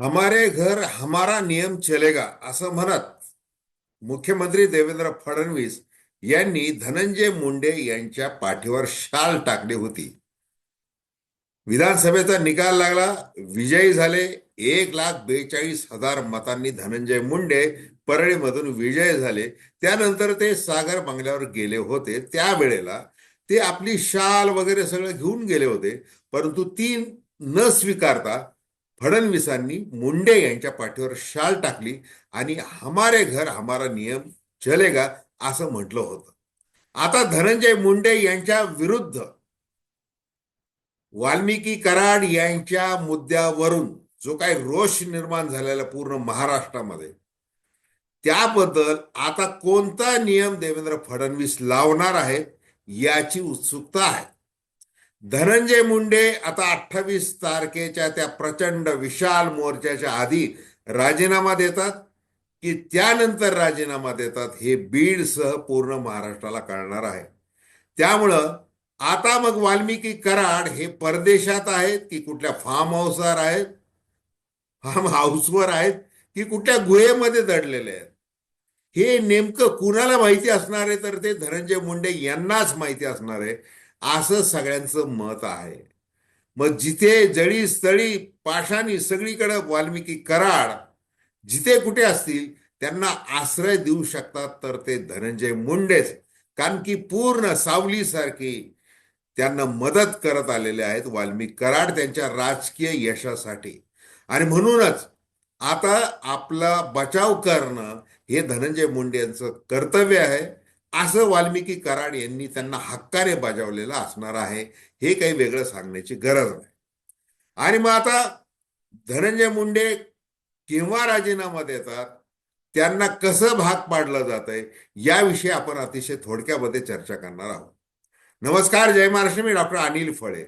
हमारे घर हमारा नियम चलेगा असं म्हणत मुख्यमंत्री देवेंद्र फडणवीस यांनी धनंजय मुंडे यांच्या पाठीवर शाल टाकली होती. विधानसभेचा निकाल लागला विजयी झाले एक लाख बेचाळीस हजार मतांनी धनंजय मुंडे परळीमधून विजय झाले. त्यानंतर ते सागर बंगल्यावर गेले होते. त्यावेळेला ते आपली शाल वगैरे सगळं घेऊन गेले होते परंतु ती न स्वीकारता फडणवीसांनी मुंडे यांच्या पाठीवर शाल टाकली आणि हमारे घर हमारा नियम चलेगा असं म्हटलं होतं. आता धनंजय मुंडे यांच्या विरुद्ध वाल्मिकी कराड यांच्या मुद्द्यावरून जो काही रोष निर्माण झालेला पूर्ण महाराष्ट्रामध्ये त्याबद्दल आता कोणता नियम देवेंद्र फडणवीस लावणार आहेत याची उत्सुकता आहे. धनंजय मुंडे आता अठ्ठावीस तारखेच्या त्या प्रचंड विशाल मोर्चाच्या आधी राजीनामा देतात की त्यानंतर राजीनामा देतात हे बीडसह पूर्ण महाराष्ट्राला कळणार आहे. त्यामुळं आता मग वाल्मिकी कराड हे परदेशात आहेत की कुठल्या फार्म हाऊसवर आहेत फार्म हाऊसवर आहेत की कुठल्या गुहेमध्ये दडलेले आहेत? हे नेमकं कुणाला माहिती असणार आहे? तर ते धनंजय मुंडे यांनाच माहिती असणार आहे. असं सगळ्यांचं मत आहे. मग जिथे जळी स्थळी पाशानी सगळीकडे वाल्मिकी कराड जिथे कुठे असतील त्यांना आश्रय देऊ शकतात तर ते धनंजय मुंडेच. कारण की पूर्ण सावलीसारखी त्यांना मदत करत आलेले आहेत वाल्मिक कराड त्यांच्या राजकीय यशासाठी. आणि म्हणूनच आता आपला बचाव करणं हे धनंजय मुंडे यांचं कर्तव्य आहे. असं वाल्मिकी कराड यांनी त्यांना हक्काने बजावलेलं असणार आहे हे काही वेगळं सांगण्याची गरज नाही. आणि मग आता धनंजय मुंडे केव्हा राजीनामा देतात त्यांना कसं भाग पाडलं जात आहे याविषयी आपण अतिशय थोडक्यामध्ये चर्चा करणार आहोत. नमस्कार जय महाराष्ट्र मी डॉक्टर अनिल फळे.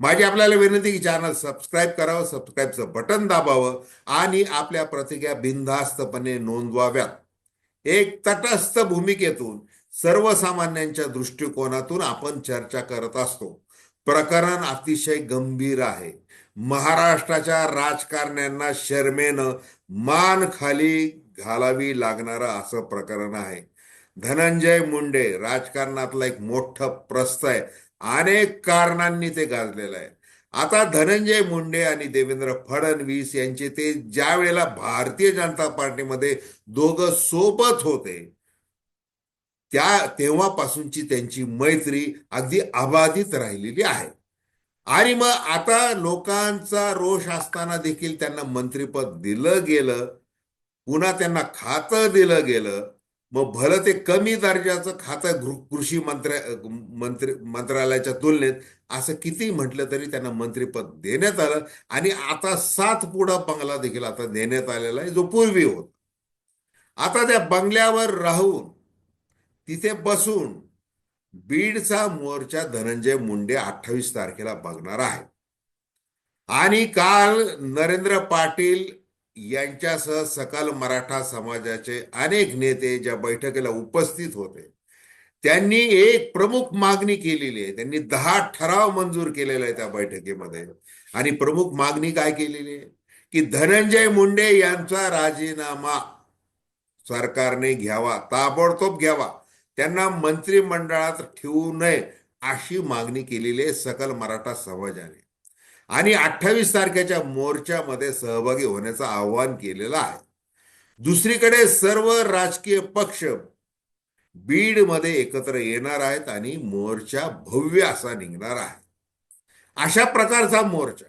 माझी आपल्याला विनंती की चॅनल सबस्क्राईब करावं सबस्क्राईबचं बटन दाबावं आणि आपल्या प्रतिक्रिया बिनधास्तपणे नोंदवाव्यात. एक तटस्थ भूमिकेतून सर्वसामान्यांच्या दृष्टिकोनातून आपण चर्चा करत असतो. प्रकरण अतिशय गंभीर आहे. महाराष्ट्राच्या राजकारण्यांना शर्मेनं मान खाली घालावी लागणारं असं प्रकरण आहे. धनंजय मुंडे राजकारणातला एक मोठं प्रस्त आहे. अनेक कारणांनी ते गाजलेलं आहे. आता धनंजय मुंडे आणि देवेंद्र फडणवीस यांचे ते ज्या वेळेला भारतीय जनता पार्टीमध्ये दोघं सोबत होते त्या तेव्हापासूनची त्यांची मैत्री अगदी अबाधित राहिलेली आहे. आणि मग आता लोकांचा रोष असताना देखील त्यांना मंत्रीपद दिलं गेलं पुन्हा त्यांना खातं दिलं गेलं मग भलं ते कमी दर्जाचं खातं कृषी मंत्र्या मंत्री मंत्रालयाच्या तुलनेत असं किती म्हटलं तरी त्यांना मंत्रीपद देण्यात आलं. आणि आता सात पुडा बंगला देखील आता देण्यात आलेला आहे जो पूर्वी होता. आता त्या बंगल्यावर राहून तिथे बसून बीडचा मोर्चा धनंजय मुंडे अठ्ठावीस तारखेला बघणार आहे आणि काल नरेंद्र पाटील यांच्यासह सकल मराठा समाजाचे अनेक नेते ज्या बैठकीला उपस्थित होते त्यांनी एक प्रमुख मागणी केलेली आहे. त्यांनी दहा ठराव मंजूर केलेला आहे त्या बैठकीमध्ये. आणि प्रमुख मागणी काय केलेली आहे? की धनंजय मुंडे यांचा राजीनामा सरकारने घ्यावा ताबडतोब घ्यावा. त्यांना मंत्रिमंडळात ठेवू नये अशी मागणी केलेली आहे सकल मराठा समाजाने. आणि अठ्ठावीस तारखेच्या मोर्चामध्ये सहभागी होण्याचं आवाहन केलेलं आहे. दुसरीकडे सर्व राजकीय पक्ष बीडमध्ये एकत्र येणार आहेत आणि मोर्चा भव्य असा निघणार आहे. अशा प्रकारचा मोर्चा.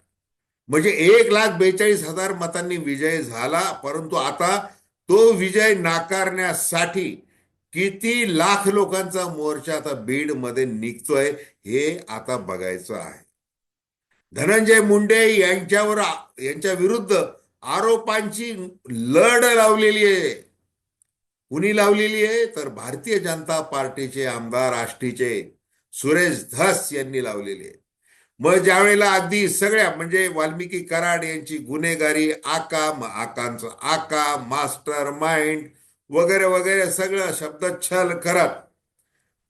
म्हणजे एक लाख बेचाळीस हजार मतांनी विजय झाला परंतु आता तो विजय नाकारण्यासाठी किती लाख लोकांचा मोर्चा आता बीडमध्ये निघतोय हे आता बघायचं आहे. धनंजय मुंडे यांच्यावर यांच्या विरुद्ध आरोपांची लढ लावलेली आहे. कुणी लावलेली आहे? तर भारतीय जनता पार्टीचे आमदार आष्टीचे सुरेश धस यांनी लावलेली आहे. मग ज्या वेळेला अगदी सगळ्या म्हणजे वाल्मिकी कराड यांची गुन्हेगारी आका आकांचं आका मास्टर माइंड वगैरे वगैरे सगळं शब्द छल करत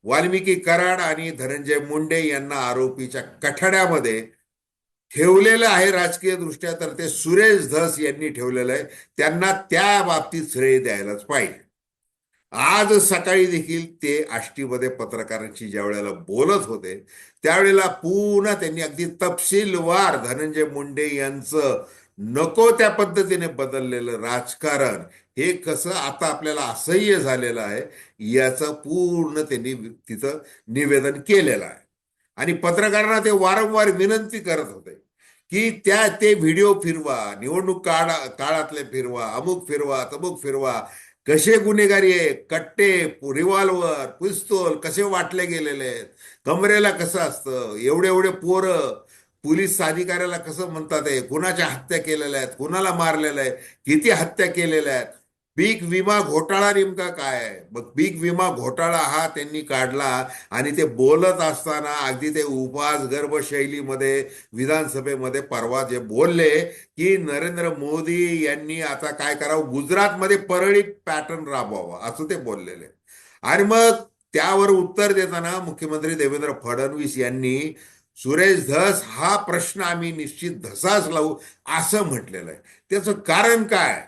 वाल्मिकी कराड आणि धनंजय मुंडे यांना आरोपीच्या कठड्यामध्ये ठेवलेलं आहे राजकीय दृष्ट्या तर ते सुरेश धस यांनी ठेवलेलं आहे. त्यांना त्या बाबतीत श्रेय द्यायलाच पाहिजे. आज सकाळी देखील ते आष्टीमध्ये पत्रकारांशी ज्या वेळेला बोलत होते त्यावेळेला पुन्हा त्यांनी अगदी तपशीलवार धनंजय मुंडे यांचं नको त्या पद्धतीने बदललेलं राजकारण हे कसं आता आपल्याला असह्य झालेलं आहे याचं पूर्ण त्यांनी तिथं निवेदन केलेलं आहे. आणि पत्रकारांना ते वारंवार विनंती करत होते की त्या ते व्हिडिओ फिरवा निवडणूक काळा काळातले फिरवा अमुक फिरवा तमुक फिरवा कसे गुन्हेगारी आहे कट्टे रिव्हॉल्वर पिस्तोल कसे वाटले गेलेले आहेत कमरेला कसं असतं एवढे एवढे पोरं पोलीस अधिकाऱ्याला कसं म्हणतात आहे कुणाच्या हत्या केलेल्या आहेत? कुणाला मारलेलं आहे? किती हत्या केलेल्या आहेत? पीक विमा घोटाळा नेमका काय आहे? मग पीक विमा घोटाळा हा त्यांनी काढला आणि ते बोलत असताना अगदी ते उपास गर्भ शैलीमध्ये विधानसभेमध्ये परवा जे बोलले की नरेंद्र मोदी यांनी आता काय करावं? गुजरातमध्ये परळी पॅटर्न राबवावा असं ते बोललेले. आणि मग त्यावर उत्तर देताना मुख्यमंत्री देवेंद्र फडणवीस यांनी सुरेश धस हा प्रश्न आम्ही निश्चित धसाच लावू असं म्हटलेलं आहे. त्याचं कारण काय?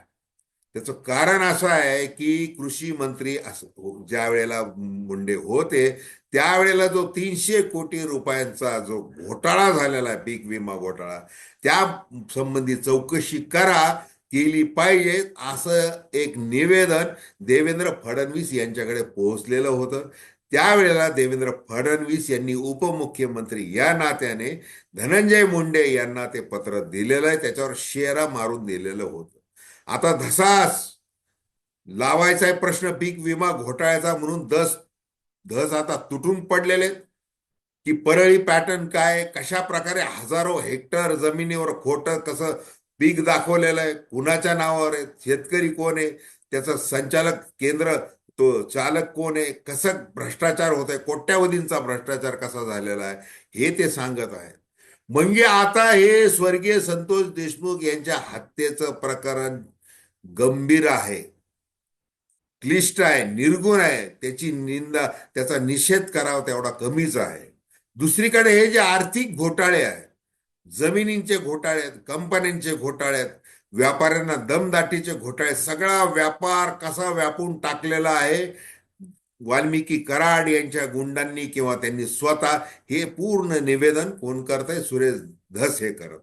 त्याचं कारण असं आहे की कृषी मंत्री असं ज्या वेळेला मुंडे होते त्यावेळेला जो तीनशे कोटी रुपयांचा जो घोटाळा झालेला आहे पीक विमा घोटाळा त्या संबंधी चौकशी करा केली पाहिजे असं एक निवेदन देवेंद्र फडणवीस यांच्याकडे पोहोचलेलं होतं. त्यावेळेला देवेंद्र फडणवीस यांनी उपमुख्यमंत्री या नात्याने धनंजय मुंडे यांना ते पत्र दिलेलं आहे. त्याच्यावर शेरा मारून दिलेलं होतं. आता धसास लावायचा आहे प्रश्न पीक विमा घोटाळ्याचा म्हणून दस धस आता तुटून पडलेले की परळी पॅटर्न काय कशा प्रकारे हजारो हेक्टर जमिनीवर खोटं कसं पीक दाखवलेलं आहे कुणाच्या नावावर आहे शेतकरी कोण आहे त्याचं संचालक केंद्र तो चालक कोण आहे? कसं भ्रष्टाचार होत आहे कोट्यावधींचा भ्रष्टाचार कसा झालेला आहे? हे ते सांगत आहेत. म्हणजे आता हे स्वर्गीय संतोष देशमुख यांच्या हत्येचं प्रकरण गंभीर आहे. क्लिष्ट आहे निर्गुण आहे. त्याची निंदा त्याचा निषेध करावा तेवढा कमीच आहे. दुसरीकडे हे जे आर्थिक घोटाळे आहेत जमिनींचे घोटाळे आहेत कंपन्यांचे घोटाळे आहेत व्यापाऱ्यांना दमदाटीचे घोटाळे सगळा व्यापार कसा व्यापून टाकलेला आहे? वाल्मिकी कराड यांच्या गुंडांनी किंवा त्यांनी स्वतः हे पूर्ण निवेदन कोण करतंय सुरेश धस हे करत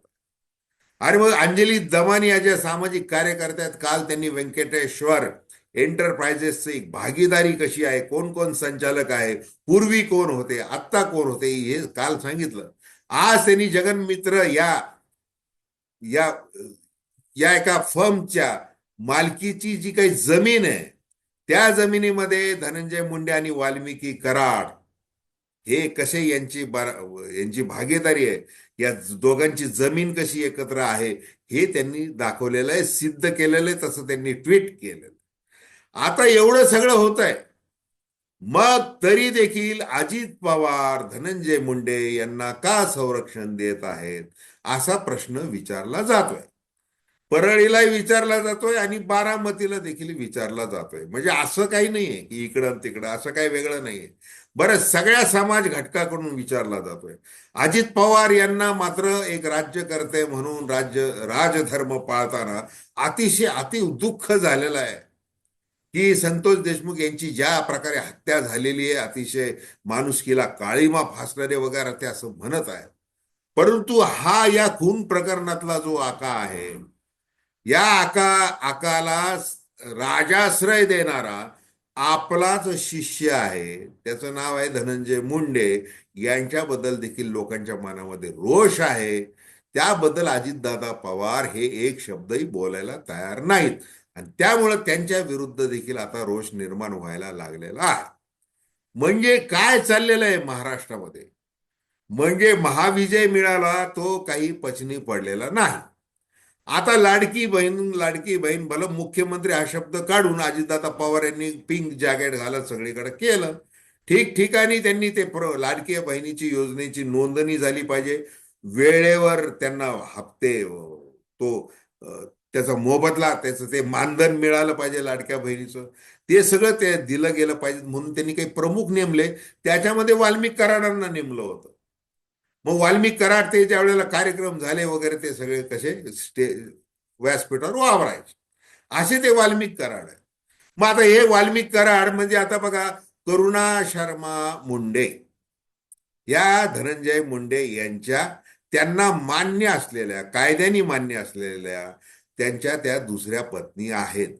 आणि मग अंजली दमानी या ज्या सामाजिक कार्यकर्त्या आहेत काल त्यांनी व्यंकटेश्वर एंटरप्राइजेसची एक भागीदारी कशी आहे? कोण कोण संचालक आहे? पूर्वी कोण होते? आत्ता कोण होते? हे काल सांगितलं. आज त्यांनी जगन मित्र या या या एका फर्मच्या मालकीची जी काही जमीन आहे त्या जमिनीमध्ये धनंजय मुंडे आणि वाल्मिकी कराड हे कसे यांची यांची भागीदारी आहे या दोघांची जमीन कशी एकत्र आहे हे त्यांनी दाखवलेलं आहे सिद्ध केलेलं आहे तसं त्यांनी ट्विट केलेलं आता एवढं सगळं होत आहे. मग तरी देखील अजित पवार धनंजय मुंडे यांना का संरक्षण देत आहेत असा प्रश्न विचारला जातोय. परळीला विचारला जातोय आणि बारामतीला देखील विचारला जातोय. म्हणजे असं काही नाहीये की इकडं तिकडं असं काही वेगळं नाहीये. बरं सगळ्या समाज घटकाकडून विचारला जातोय. अजित पवार यांना मात्र एक राज्यकर्ते म्हणून राज्य राजधर्म पाळताना अतिशय अति दुःख झालेलं आहे. की संतोष देशमुख यांची ज्या प्रकारे हत्या झालेली आहे अतिशय माणुसकीला काळीमा फासणारे वगैरे ते असं म्हणत आहे परंतु हा या खून प्रकरणातला जो आका आहे या आका आकाला राजाश्रय देणारा आपलाच शिष्य आहे. त्याचं नाव आहे धनंजय मुंडे. यांच्याबद्दल देखील लोकांच्या मनामध्ये रोष आहे. त्याबद्दल अजितदादा पवार हे एक शब्दही बोलायला तयार नाहीत. आणि त्यामुळं त्यांच्या विरुद्ध देखील आता रोष निर्माण व्हायला लागलेला आहे. म्हणजे काय चाललेलं आहे महाराष्ट्रामध्ये? म्हणजे महाविजय मिळाला तो काही पचनी पडलेला नाही. आता लाडकी बहीण लाडकी बहीण भलं मुख्यमंत्री हा शब्द काढून अजितदादा पवार यांनी पिंक जॅकेट घालत सगळीकडे केलं. ठिकठिकाणी त्यांनी ते प्र लाडकी बहिणीची योजनेची नोंदणी झाली पाहिजे. वेळेवर त्यांना हप्ते तो त्याचा मोबदला त्याचं ते मानधन मिळालं पाहिजे लाडक्या बहिणीचं. ते सगळं ते दिलं गेलं पाहिजे म्हणून त्यांनी काही प्रमुख नेमले. त्याच्यामध्ये वाल्मिक कराडांना नेमलं होतं. मग वाल्मिक कराड ते ज्या वेळेला कार्यक्रम झाले वगैरे ते सगळे कसे? स्टे व्यासपीठावर वावरायचे. असे ते वाल्मिक कराड. आहे मग आता हे वाल्मिक कराड म्हणजे आता बघा करुणा शर्मा मुंडे. या धनंजय मुंडे यांच्या त्यांना मान्य असलेल्या कायद्याने मान्य असलेल्या त्यांच्या त्या दुसऱ्या पत्नी आहेत.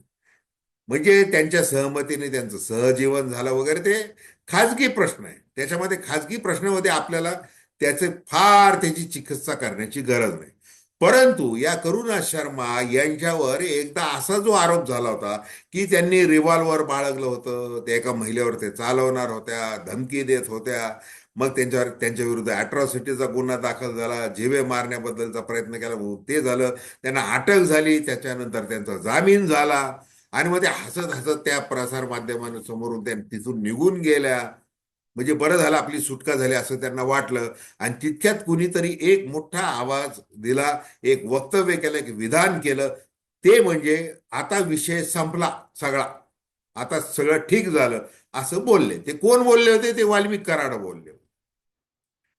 म्हणजे त्यांच्या सहमतीने त्यांचं सहजीवन झालं वगैरे ते खाजगी प्रश्न आहे. त्याच्यामध्ये खाजगी प्रश्नामध्ये आपल्याला त्याचे फार त्याची चिकित्सा करण्याची गरज नाही. परंतु या करुणा शर्मा यांच्यावर एकदा असा जो आरोप झाला होता की त्यांनी रिव्हॉल्वर बाळगलं होतं ते एका महिलेवर ते चालवणार होत्या धमकी देत होत्या मग त्यांच्यावर त्यांच्या विरुद्ध अॅट्रॉसिटीचा गुन्हा दाखल झाला जीवे मारण्याबद्दलचा प्रयत्न केला ते झालं त्यांना अटक झाली त्याच्यानंतर त्यांचा जामीन झाला आणि मग ते हसत हसत त्या प्रसार माध्यमांसमोरून त्या तिथून निघून गेल्या. म्हणजे बरं झालं आपली सुटका झाली असं त्यांना वाटलं. आणि तितक्यात कुणीतरी एक मोठा आवाज दिला एक वक्तव्य केलं एक विधान केलं. ते म्हणजे आता विषय संपला सगळा. आता सगळं ठीक झालं असं बोलले. ते कोण बोलले होते? ते वाल्मिक कराड बोलले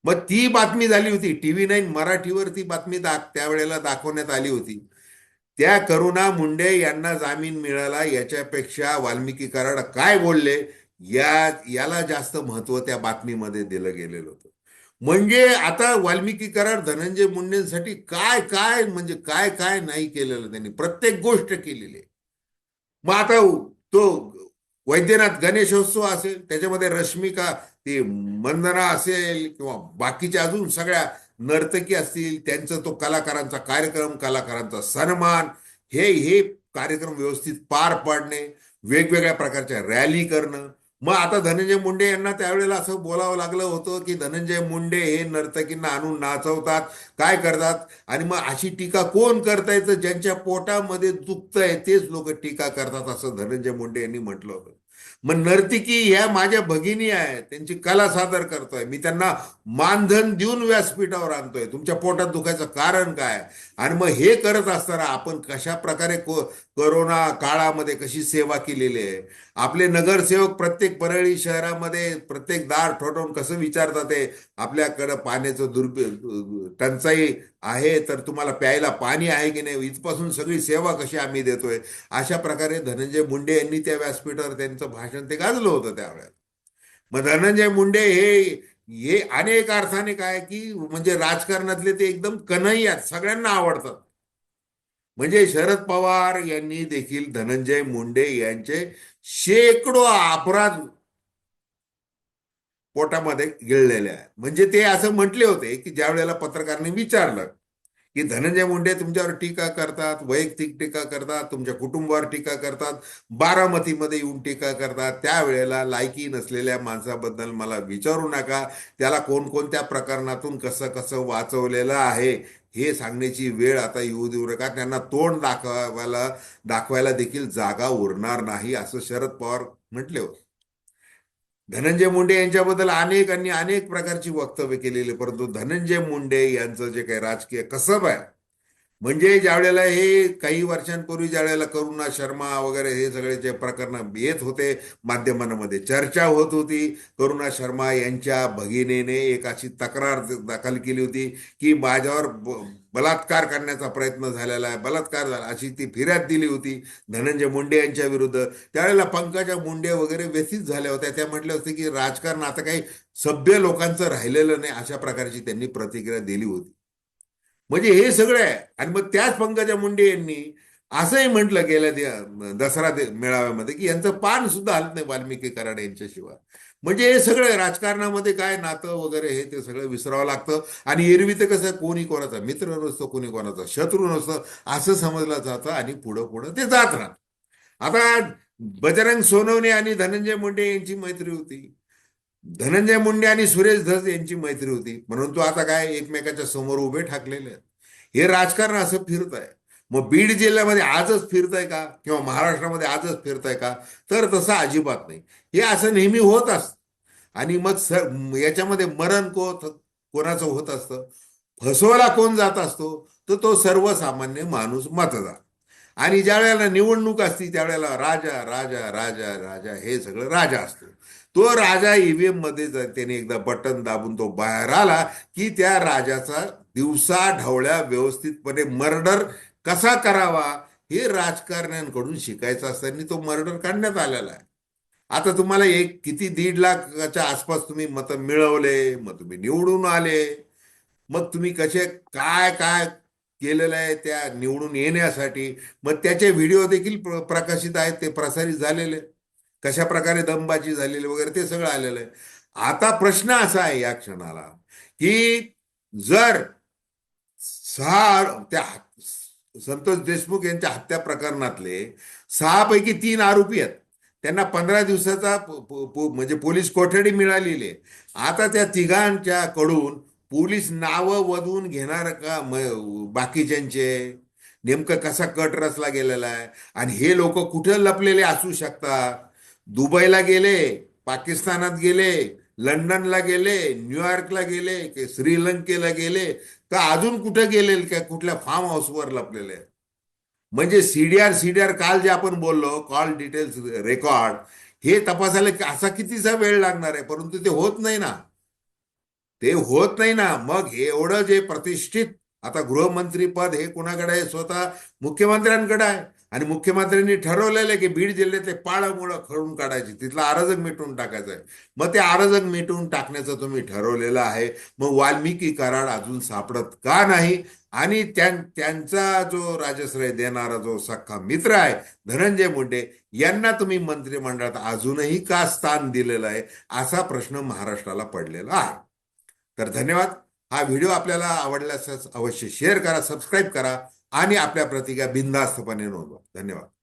मग ती बातमी झाली होती. टीव्ही नाईन मराठीवर ती बातमी दाख त्यावेळेला दाखवण्यात आली होती. त्या करुणा मुंडे यांना जामीन मिळाला. याच्यापेक्षा वाल्मिकी कराड काय बोलले? या याला जास्त महत्त्व त्या बातमीमध्ये दिलं गेलेलं होतं. म्हणजे आता वाल्मिकी करार धनंजय मुंडेंसाठी काय काय म्हणजे काय काय नाही केलेलं त्यांनी. प्रत्येक गोष्ट केलेली आहे. मग आता तो वैद्यनाथ गणेशोत्सव असेल त्याच्यामध्ये रश्मिका ती मंदना असेल किंवा बाकीच्या अजून सगळ्या नर्तकी असतील त्यांचा तो कलाकारांचा कार्यक्रम कलाकारांचा सन्मान हे हे कार्यक्रम व्यवस्थित पार पाडणे वेगवेगळ्या प्रकारच्या रॅली करणं मग आता धनंजय मुंडे यांना त्यावेळेला असं बोलावं लागलं होतं की धनंजय मुंडे हे नर्तकींना आणून नाचवतात काय करतात? आणि मग अशी टीका कोण करतायचं? ज्यांच्या पोटामध्ये दुखतंय तेच लोक टीका करतात असं धनंजय मुंडे यांनी म्हटलं होतं. मग नर्तिकी ह्या माझ्या भगिनी आहेत त्यांची कला सादर करतोय. मी त्यांना मानधन देऊन व्यासपीठावर आणतोय. तुमच्या पोटात दुखायचं कारण काय? आणि मग हे करत असताना आपण कशा प्रकारे को करोना काळामध्ये कशी सेवा केलेली आहे? आपले नगरसेवक प्रत्येक परळी शहरामध्ये प्रत्येक दार ठोठवून कसं विचारतात ते? आपल्याकडं पाण्याचं दुर्पयोग टंचाई आहे तर तुम्हाला प्यायला पाणी आहे की नाही? इथपासून सगळी सेवा कशी आम्ही देतोय? अशा प्रकारे धनंजय मुंडे यांनी त्या व्यासपीठावर त्यांचं भाषण ते गाजलं होतं त्यावेळेला. मग धनंजय मुंडे हे हे अनेक अर्थाने काय की म्हणजे राजकारणातले ते एकदम कन्हैयात सगळ्यांना आवडतात. म्हणजे शरद पवार यांनी देखील धनंजय मुंडे यांचे शेकडो अपराध पोटामध्ये गिळलेले आहे म्हणजे ते असं म्हटले होते की ज्या वेळेला पत्रकारांनी विचारलं की धनंजय मुंडे तुमच्यावर टीका करतात वैयक्तिक टीका करतात तुमच्या कुटुंबावर टीका करतात बारामतीमध्ये येऊन टीका करतात त्यावेळेला लायकी नसलेल्या माणसाबद्दल मला विचारू नका. त्याला कोणकोणत्या प्रकरणातून कसं कसं वाचवलेलं आहे हे सांगण्याची वेळ आता येऊ देऊ नका. त्यांना तोंड दाखवायला दाखवायला देखील जागा उरणार नाही असं शरद पवार म्हटले होते. धनंजय मुंडे यांच्याबद्दल अनेकांनी अनेक प्रकारची वक्तव्य केलेली परंतु धनंजय मुंडे यांचं जे काही राजकीय कसब आहे म्हणजे ज्या वेळेला हे काही वर्षांपूर्वी ज्या वेळेला करुणा शर्मा वगैरे हे सगळे जे प्रकरण येत होते माध्यमांमध्ये चर्चा होत होती करुणा शर्मा यांच्या भगिनीने एक अशी तक्रार दाखल केली होती की माझ्यावर बलात्कार करण्याचा प्रयत्न झालेला आहे बलात्कार झाला अशी ती फिर्याद दिली होती धनंजय मुंडे यांच्या विरुद्ध. त्यावेळेला पंकजा मुंडे वगैरे व्यथित झाल्या होत्या त्या म्हटल्या होत्या की राजकारण आता काही सभ्य लोकांचं राहिलेलं नाही अशा प्रकारची त्यांनी प्रतिक्रिया दिली होती. म्हणजे हे सगळं आहे. आणि मग त्याच पंकजा मुंडे यांनी असंही म्हटलं गेल्या दसरा मेळाव्यामध्ये की यांचं पान सुद्धा हलत नाही वाल्मिकी कराड यांच्याशिवाय. म्हणजे हे सगळं राजकारणामध्ये काय नातं वगैरे हे ते सगळं विसरावं लागतं. आणि एरवी तर कसं कोणी कोणाचा मित्र नसतो कोणी कोणाचा शत्रू नसतं असं समजलं जातं आणि पुढं पुढं ते जात राहत. आता बजरंग सोनवणे आणि धनंजय मुंडे यांची मैत्री होती. धनंजय मुंडे आणि सुरेश धस यांची मैत्री होती. म्हणून तो आता काय एकमेकाच्या समोर उभे ठाकलेले आहेत. हे राजकारण असं फिरत आहे मग बीड जिल्ह्यामध्ये आजच फिरतंय का? किंवा महाराष्ट्रामध्ये आजच फिरतंय का? तर तसं अजिबात नाही. हे असं नेहमी होत असत. आणि मग स याच्यामध्ये मरण को कोणाचं होत असतं? फसवला कोण जात असतो? तर तो सर्वसामान्य माणूस मतदार. आणि ज्या वेळेला निवडणूक असती त्यावेळेला राजा राजा राजा राजा हे सगळं राजा असतो. तो राजा ईव्हीएममध्ये जर त्याने एकदा बटन दाबून तो बाहेर आला की त्या राजाचा दिवसा ढवळ्या व्यवस्थितपणे मर्डर कसा करावा हे राजकारण्यांकडून शिकायचं असताना तो मर्डर काढण्यात आलेला आहे. आता तुम्हाला एक किती दीड लाखाच्या आसपास तुम्ही मतं मिळवले मग तुम्ही निवडून आले मग तुम्ही कसे काय काय केलेलं आहे त्या निवडून येण्यासाठी मग त्याचे व्हिडिओ देखील प्रकाशित आहेत ते प्रसारित झालेले कशा प्रकारे दमबाजी झालेली वगैरे ते सगळं आलेलं आहे. आता प्रश्न असा आहे या क्षणाला की जर सहा त्या संतोष देशमुख यांच्या हत्या प्रकरणातले सहा पैकी तीन आरोपी आहेत. त्यांना पंधरा दिवसाचा म्हणजे पोलीस कोठडी मिळालेली आहे. आता त्या तिघांच्या कडून पोलीस नावं वधून घेणार का बाकीच्यांचे? नेमकं कसा कट रचला गेलेला आहे? आणि हे लोक कुठे लपलेले असू शकतात? दुबईला गेले पाकिस्तानात गेले लंडनला गेले न्यूयॉर्कला गेले की श्रीलंकेला गेले का अजून कुठे गेले का कुठल्या फार्म हाऊसवर लपलेले म्हणजे सीडीआर सीडीआर काल जे आपण बोललो कॉल डिटेल्स रेकॉर्ड हे तपासायला असा कितीचा वेळ लागणार आहे? परंतु ते होत नाही ना. ते होत नाही ना. मग हे एवढं जे प्रतिष्ठित आता गृहमंत्री पद हे कुणाकडे आहे? स्वतः मुख्यमंत्र्यांकडे आहे. आणि मुख्यमंत्र्यांनी ठरवलेलं आहे की बीड जिल्ह्यातले पाळमुळं खळून काढायची. तिथला आरजक मिटवून टाकायचं आहे. मग ते आरजक मिटवून टाकण्याचं तुम्ही ठरवलेलं आहे. मग वाल्मिकी कराड अजून सापडत का नाही? आणि त्यां त्यांचा जो राजश्रय देणारा जो सख्खा मित्र आहे धनंजय मुंडे यांना तुम्ही मंत्रिमंडळात अजूनही का स्थान दिलेलं आहे? असा प्रश्न महाराष्ट्राला पडलेला आहे. तर धन्यवाद. हा व्हिडिओ आपल्याला आवडल्यास अवश्य शेअर करा सबस्क्राईब करा. आणि आपल्या प्रतिक्रिया बिनधास्तपणे नोंदवा. धन्यवाद.